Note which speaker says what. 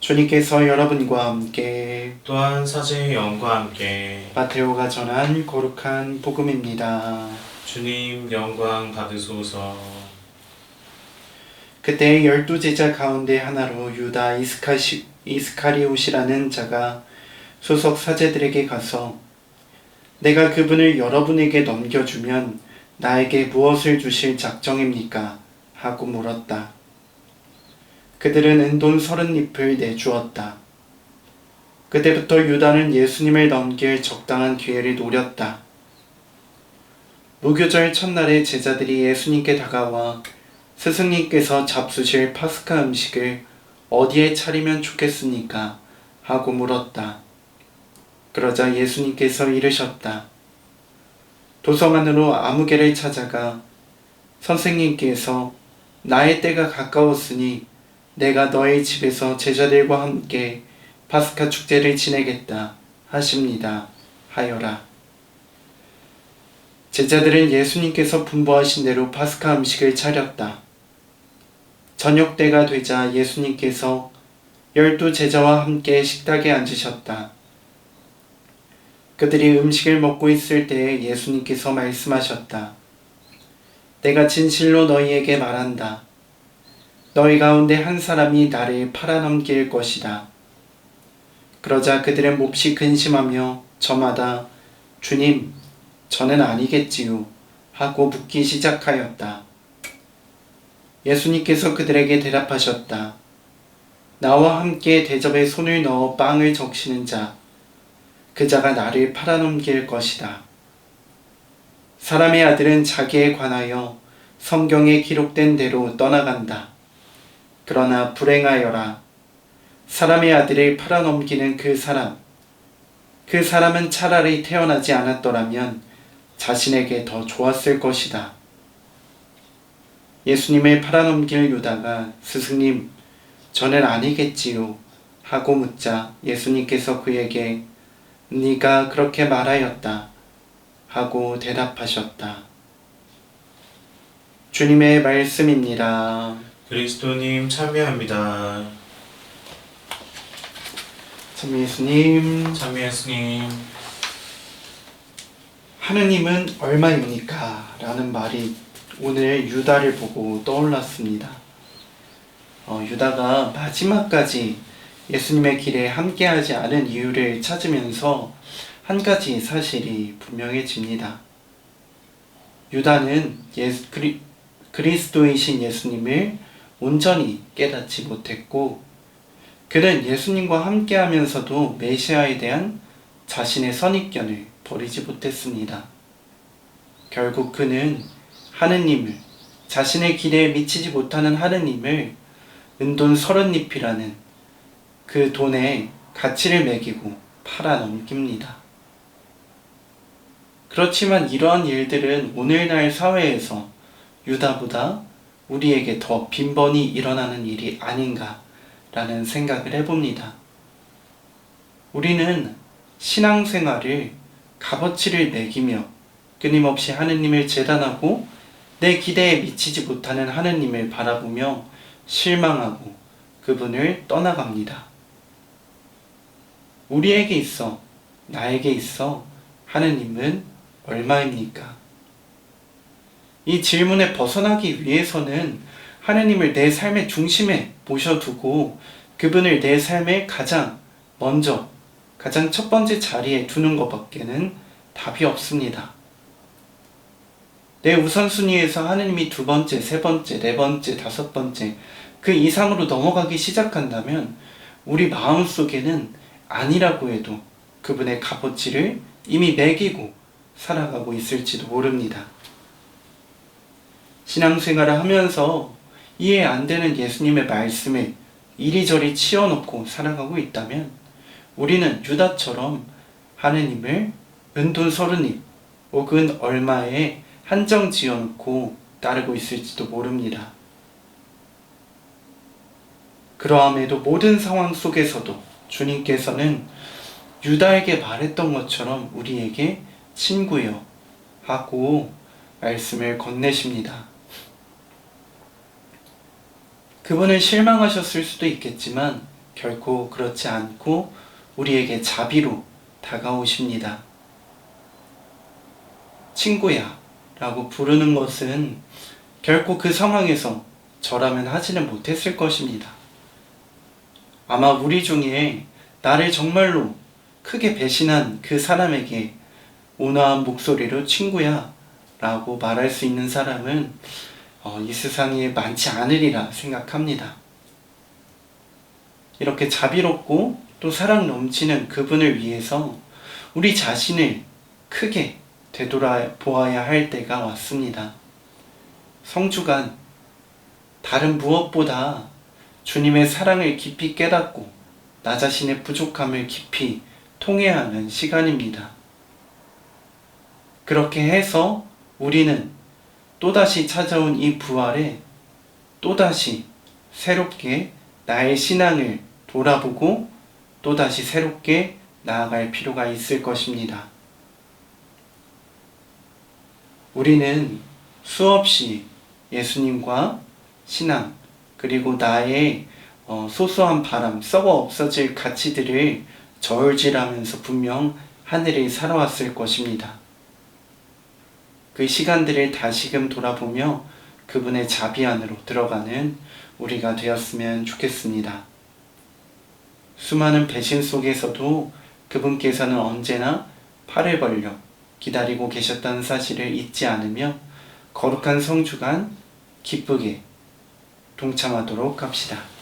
Speaker 1: 주님께서 여러분과 함께
Speaker 2: 또한 사제의 영과 함께
Speaker 1: 마테오가 전한 거룩한 복음입니다.
Speaker 2: 주님 영광 받으소서
Speaker 1: 그때 열두 제자 가운데 하나로 유다 이스카시, 이스카리옷이라는 자가 소속 사제들에게 가서 내가 그분을 여러분에게 넘겨주면 나에게 무엇을 주실 작정입니까? 하고 물었다. 그들은 은돈 서른 잎을 내주었다. 그때부터 유다는 예수님을 넘길 적당한 기회를 노렸다. 무교절 첫날에 제자들이 예수님께 다가와 스승님께서 잡수실 파스카 음식을 어디에 차리면 좋겠습니까? 하고 물었다. 그러자 예수님께서 이르셨다. 도서관으로 아무개를 찾아가 선생님께서 나의 때가 가까웠으니 내가 너의 집에서 제자들과 함께 파스카 축제를 지내겠다 하십니다. 하여라. 제자들은 예수님께서 분부하신 대로 파스카 음식을 차렸다. 저녁 때가 되자 예수님께서 열두 제자와 함께 식탁에 앉으셨다. 그들이 음식을 먹고 있을 때에 예수님께서 말씀하셨다. 내가 진실로 너희에게 말한다. 너희 가운데 한 사람이 나를 팔아넘길 것이다. 그러자 그들의 몹시 근심하며 저마다 주님, 저는 아니겠지요. 하고 묻기 시작하였다. 예수님께서 그들에게 대답하셨다. 나와 함께 대접에 손을 넣어 빵을 적시는 자, 그 자가 나를 팔아넘길 것이다. 사람의 아들은 자기에 관하여 성경에 기록된 대로 떠나간다. 그러나 불행하여라. 사람의 아들을 팔아넘기는 그 사람. 그 사람은 차라리 태어나지 않았더라면 자신에게 더 좋았을 것이다. 예수님을 팔아넘길 유다가 스승님, 저는 아니겠지요. 하고 묻자 예수님께서 그에게 네가 그렇게 말하였다. 하고 대답하셨다. 주님의 말씀입니다.
Speaker 2: 그리스도님 참여합니다.
Speaker 1: 참 예수님,
Speaker 2: 참 예수님.
Speaker 1: 하느님은 얼마입니까? 라는 말이 오늘 유다를 보고 떠올랐습니다. 어, 유다가 마지막까지 예수님의 길에 함께하지 않은 이유를 찾으면서 한 가지 사실이 분명해집니다. 유다는 예수, 그리, 그리스도이신 예수님을 온전히 깨닫지 못했고 그는 예수님과 함께 하면서도 메시아에 대한 자신의 선입견을 버리지 못했습니다. 결국 그는 하느님을 자신의 기대에 미치지 못하는 하느님을 은돈 서른잎이라는 그 돈에 가치를 매기고 팔아넘깁니다. 그렇지만 이러한 일들은 오늘날 사회에서 유다보다 우리에게 더 빈번히 일어나는 일이 아닌가라는 생각을 해봅니다. 우리는 신앙생활을 값어치를 매기며 끊임없이 하느님을 재단하고 내 기대에 미치지 못하는 하느님을 바라보며 실망하고 그분을 떠나갑니다. 우리에게 있어, 나에게 있어 하느님은 얼마입니까? 이 질문에 벗어나기 위해서는 하느님을내 삶의 중심에 모셔두고 그분을 내 삶의 가장 먼저, 가장 첫 번째 자리에 두는 것밖에는 답이 없습니다. 내 우선순위에서 하나님이 두 번째, 세 번째, 네 번째, 다섯 번째, 그 이상으로 넘어가기 시작한다면 우리 마음 속에는 아니라고 해도 그분의 값어치를 이미 매기고 살아가고 있을지도 모릅니다. 신앙생활을 하면서 이해 안 되는 예수님의 말씀에 이리저리 치워놓고 살아가고 있다면 우리는 유다처럼 하느님을 은돈 서른입 혹은 얼마에 한정 지어놓고 따르고 있을지도 모릅니다. 그러함에도 모든 상황 속에서도 주님께서는 유다에게 말했던 것처럼 우리에게 친구여 하고 말씀을 건네십니다. 그분은 실망하셨을 수도 있겠지만 결코 그렇지 않고 우리에게 자비로 다가오십니다. 친구야 라고 부르는 것은 결코 그 상황에서 저라면 하지는 못했을 것입니다. 아마 우리 중에 나를 정말로 크게 배신한 그 사람에게 온화한 목소리로 친구야 라고 말할 수 있는 사람은 어, 이 세상에 많지 않으리라 생각합니다. 이렇게 자비롭고 또 사랑 넘치는 그분을 위해서 우리 자신을 크게 되돌아보아야 할 때가 왔습니다. 성주간 다른 무엇보다 주님의 사랑을 깊이 깨닫고 나 자신의 부족함을 깊이 통해하는 시간입니다. 그렇게 해서 우리는 또다시 찾아온 이 부활에 또다시 새롭게 나의 신앙을 돌아보고 또다시 새롭게 나아갈 필요가 있을 것입니다. 우리는 수없이 예수님과 신앙, 그리고 나의 어, 소소한 바람, 썩어 없어질 가치들을 저울질하면서 분명 하늘에 살아왔을 것입니다. 그 시간들을 다시금 돌아보며 그분의 자비 안으로 들어가는 우리가 되었으면 좋겠습니다. 수많은 배신 속에서도 그분께서는 언제나 팔을 벌려 기다리고 계셨다는 사실을 잊지 않으며 거룩한 성주간 기쁘게 동참하도록 합시다.